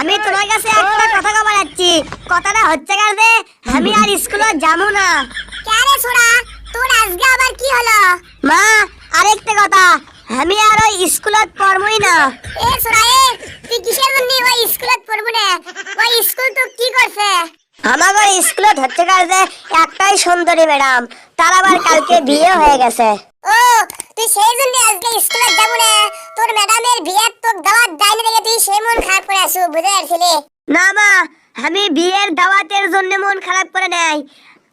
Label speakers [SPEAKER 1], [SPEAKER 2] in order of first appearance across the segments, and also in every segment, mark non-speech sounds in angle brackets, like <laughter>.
[SPEAKER 1] আমি তোমার কাছে একটা কথা কবার যাচ্ছি। কথাটা হচ্ছে কাজে আমি আর স্কুলে যাব না।
[SPEAKER 2] কেরে ছোড়া তোর আজকে আবার কি হলো?
[SPEAKER 1] মা আরেকটা কথা। আমি আর ওই স্কুলত পড়বই না।
[SPEAKER 2] এ ছোড়া এ তুই কিসের জন্য ওই স্কুলত পড়বি না? ওই স্কুল তো কি করছে?
[SPEAKER 1] আমাদের স্কুলত হচ্ছে কাজে একটাই সুন্দরী ম্যাডাম। তার আবার কালকে বিয়ে হয়ে গেছে।
[SPEAKER 2] ও তুই সেই জন্য আজকে স্কুলে যাব না? তোর ম্যাডামের বিয়ের তোর দাওয়াত দেয়নি দেখে তুই সেই মন খারাপ করে আসু বুঝে পারছিলি?
[SPEAKER 1] না মা আমি বিয়ের দাওয়াতের জন্য মন খারাপ করে নেই।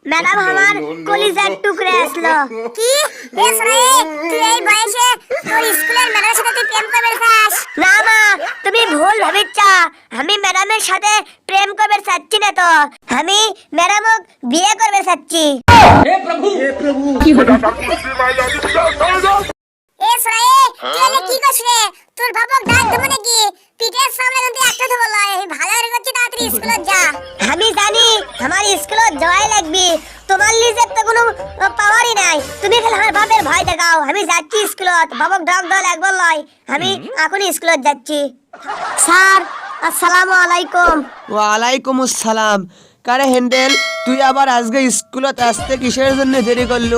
[SPEAKER 1] ম্যাডাম <laughs> আমার কলিজার টুকরে আসলো।
[SPEAKER 2] কি? এ ছোড়া তুই এই বয়সে তোর স্কুলের ম্যাডামের সাথে তুই প্রেম করবে চাস
[SPEAKER 1] না মা তুমি ভুল ভাবিচ্ছ। আমি ম্যাডামের সাথে প্রেম করবে চাচ্ছি না তো? আমি ম্যাডামক বিয়ে করবে চাচ্ছি।
[SPEAKER 2] এ এলে কি করছিস রে। তোর বাপক ডাক দেবো নাকি? পিঠের সামনে কিন্তু একটা দেবো লয় ভালো করে করছি তাড়াতাড়ি স্কুলে যা।
[SPEAKER 1] আমি জানি আমার স্কুলত যাওয়াই লাগবে। তোমার লিজের তো কোনো পাওয়ারই নাই। তুমি খালি আমার বাপের ভয় দেখাও। আমি যাচ্ছি স্কুলত বাবক ডক দল একবার লয়। আমি এখন স্কুলত যাচ্ছি। স্যার আসসালামু আলাইকুম।
[SPEAKER 3] ওয়ালাইকুম আসসালাম। কারে হ্যান্ডেল তুই আবার আজকে স্কুলত আসতে কিসের জন্য দেরি করল?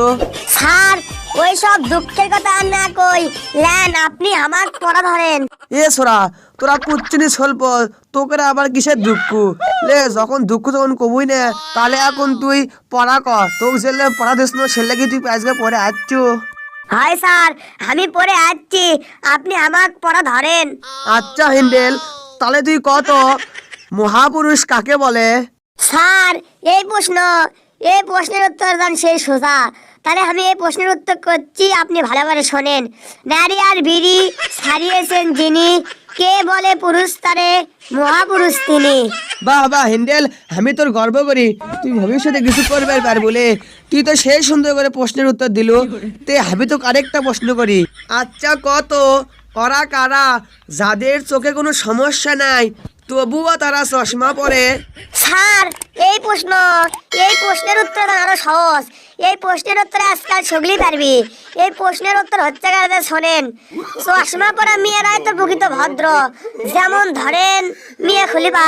[SPEAKER 1] স্যার ওই সব দুঃখের কথা আর না কই। ল্যান আপনি আমার পড়া ধরেন।
[SPEAKER 3] এ সোরা তোরা কুচ্ছিনি স্বল্প তোকে আবার কিসের দুঃখ? লে যখন দুঃখ তখন কবুই না। তাহলে এখন তুই পড়া কর। তোকে ছেলে পড়া দিস না ছেলে কি তুই আজকে পড়ে আসছ
[SPEAKER 1] হয় স্যার আমি পড়ে আসছি আপনি আমার পড়া ধরেন।
[SPEAKER 3] আচ্ছা হ্যান্ডেল তাহলে তুই কত? মহাপুরুষ কাকে বলে?
[SPEAKER 1] স্যার এই প্রশ্ন। এই প্রশ্নের উত্তর দেন সেই সোজা। তাহলে আমি এই প্রশ্নের উত্তর করছি, আপনি ভালো করে শোনেন। নারী আর বিড়ি ছাড়িয়েছেন যিনি, কে বলে পুরুষ তারে মহাপুরুষ তিনি?
[SPEAKER 3] বাহ বাহ হ্যান্ডেল আমি তোর গর্ব করি। তুই ভবিষ্যতে কিছু করবে পার বলে তুই তো সেই সুন্দর করে প্রশ্নের উত্তর দিল। তে আমি তো আরেকটা প্রশ্ন করি। আচ্ছা কত? ওরা কারা? যাদের চোখে কোনো সমস্যা নাই তবুও তারা চশমা পরে।
[SPEAKER 1] স্যার এই প্রশ্ন এই প্রশ্নের উত্তর আরও সহজ। এই প্রশ্নের উত্তর আজকাল সগলি পারবি। এই প্রশ্নের উত্তর হচ্ছে কারণে শোনেন। চশমা পরা মেয়েরাই তো প্রকৃত ভদ্র। যেমন ধরেন মিয়া খুলিবা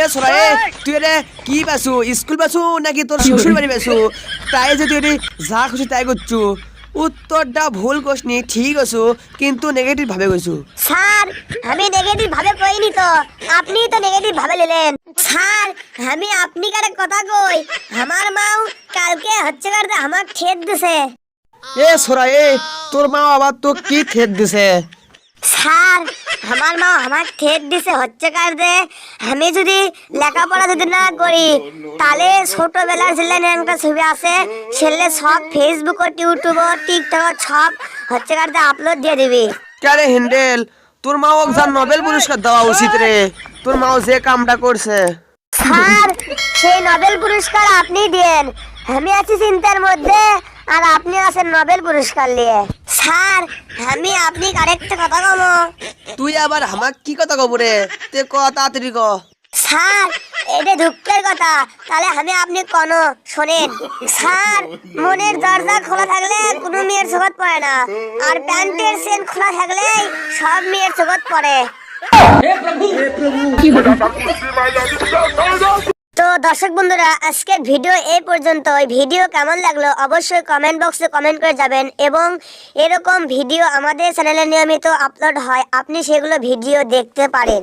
[SPEAKER 3] এ সোরা তুই রে কি পাসু স্কুল পাসু নাকি তোর শ্বশুর বাড়ি পাসু তাই যে তুই যা খুশি তাই করছু। উত্তরটা ভুল কষনি ঠিক আছো কিন্তু নেগেটিভ ভাবে কইছো
[SPEAKER 1] স্যার আমি নেগেটিভ ভাবে কইনি তো। আপনি তো নেগেটিভ ভাবে নিলেন স্যার আমি আপনি কারে কথা কই আমার মাও কালকে হচ্ছে করতে আমার ঠেট দিছে।
[SPEAKER 3] এ সোরা এ তোর মা আবার তো কি খেদ দিছে?
[SPEAKER 1] স্যার আমার মা আমার ঠেট দিছে হচ্ছে কারণে আমি যদি লেখাপড়া যদি না করি তাহলে ছোটবেলার ছেলে একটা ছবি আছে ছেলে সব ফেসবুক ইউটিউব টিকটক সব হচ্ছে কারণে আপলোড দিয়ে দিবি।
[SPEAKER 3] কারে হ্যান্ডেল তোর মা যা নোবেল পুরস্কার দেওয়া উচিত রে। তোর মাও যে কামটা করছে।
[SPEAKER 1] স্যার সেই নোবেল পুরস্কার আপনি দেন আমি আছি চিন্তার মধ্যে আর আপনি আছেন নোবেল পুরস্কার নিয়ে। স্যার আমি আপনি আরেকটা কথা কমো
[SPEAKER 3] তুই আবার আমাক কি কথা কব রে? তে ক তাড়াতাড়ি ক।
[SPEAKER 1] স্যার এটা দুঃখের কথা। তাহলে আমি আপনি কোন? শোনেন স্যার মনের দরজা খোলা থাকলে কোনো মেয়ের চোখত পড়ে না। আর প্যান্টের সেন খোলা থাকলে সব মেয়ের চোখত পড়ে। তো দর্শক বন্ধুরা, আজকের ভিডিও এই পর্যন্ত। ভিডিও কেমন লাগল অবশ্যই কমেন্ট বক্সে কমেন্ট করে যাবেন এবং এরকম ভিডিও আমাদের চ্যানেলে নিয়মিত আপলোড হয়, আপনি সেগুলো ভিডিও দেখতে পারেন।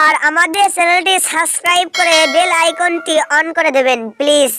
[SPEAKER 1] আর আমাদের চ্যানেলটি সাবস্ক্রাইব করে বেল আইকনটি অন করে দেবেন প্লিজ